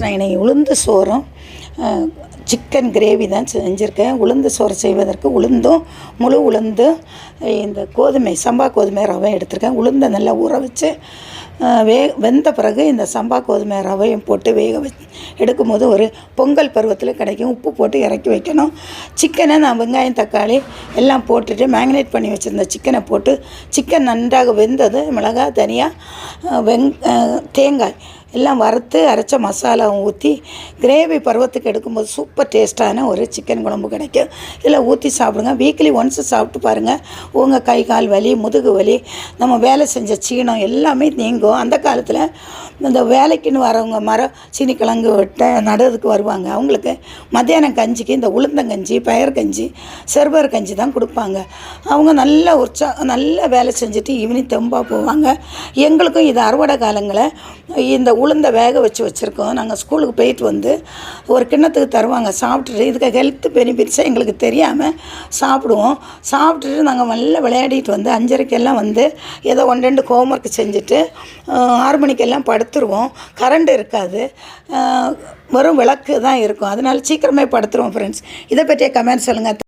நான் இன்னைக்கு உளுந்து சோறும் சிக்கன் கிரேவி தான் செஞ்சுருக்கேன். உளுந்து சோறு செய்வதற்கு உளுந்தும் முழு உளுந்து இந்த கோதுமை சம்பா கோதுமை ரவை எடுத்திருக்கேன். உளுந்தை நல்லா ஊற வச்சு வே வெந்த பிறகு இந்த சம்பா கோதுமை ரவையும் போட்டு வேக வச்சு எடுக்கும்போது ஒரு பொங்கல் பருவத்தில் கிடைக்கும். உப்பு போட்டு இறக்கி வைக்கணும். சிக்கனை நான் வெங்காயம் தக்காளி எல்லாம் போட்டுட்டு மேக்னேட் பண்ணி வச்சுருந்த சிக்கனை போட்டு சிக்கன் நன்றாக வெந்தது மிளகாய் தனியாக வெங் தேங்காய் எல்லாம் வறுத்து அரைச்ச மசாலாவும் ஊற்றி கிரேவி பருவத்துக்கு எடுக்கும்போது சூப்பர் டேஸ்ட்டான ஒரு சிக்கன் குழம்பு கிடைக்கும். இதில் ஊற்றி சாப்பிடுங்க. வீக்லி ஒன்ஸ் சாப்பிட்டு பாருங்கள் உங்கள் கை கால் வலி முதுகு வலி நம்ம வேலை செஞ்ச சீனம் எல்லாமே நீங்கும். அந்த காலத்தில் இந்த வேலைக்குன்னு வரவங்க மரம் சீனிக்கிழங்கு விட்ட நடுறதுக்கு வருவாங்க. அவங்களுக்கு மத்தியானம் கஞ்சிக்கு இந்த உளுந்தங்கஞ்சி பயர் கஞ்சி செர்பர் கஞ்சி தான் கொடுப்பாங்க. அவங்க நல்ல உற்சா நல்ல வேலை செஞ்சுட்டு ஈவினிங் தெம்பாக போவாங்க. எங்களுக்கும் இது அறுவடை காலங்களில் இந்த உளுந்தை வேக வச்சு வச்சுருக்கோம். நாங்கள் ஸ்கூலுக்கு போயிட்டு வந்து ஒரு கிண்ணத்துக்கு தருவாங்க. சாப்பிட்டுட்டு இதுக்கு ஹெல்த் பெனிஃபிட்ஸை எங்களுக்கு தெரியாமல் சாப்பிடுவோம். சாப்பிட்டுட்டு நாங்கள் நல்லா விளையாடிட்டு வந்து அஞ்சரைக்கெல்லாம் வந்து ஏதோ ஒன்று ரெண்டு ஹோம்ஒர்க் செஞ்சுட்டு ஆறு மணிக்கெல்லாம் படுத்துருவோம். கரண்ட் இருக்காது. வெறும் விளக்கு தான் இருக்கும். அதனால் சீக்கிரமே படுத்துருவோம் ஃப்ரெண்ட்ஸ் இதை பற்றிய கமெண்ட் சொல்லுங்கள்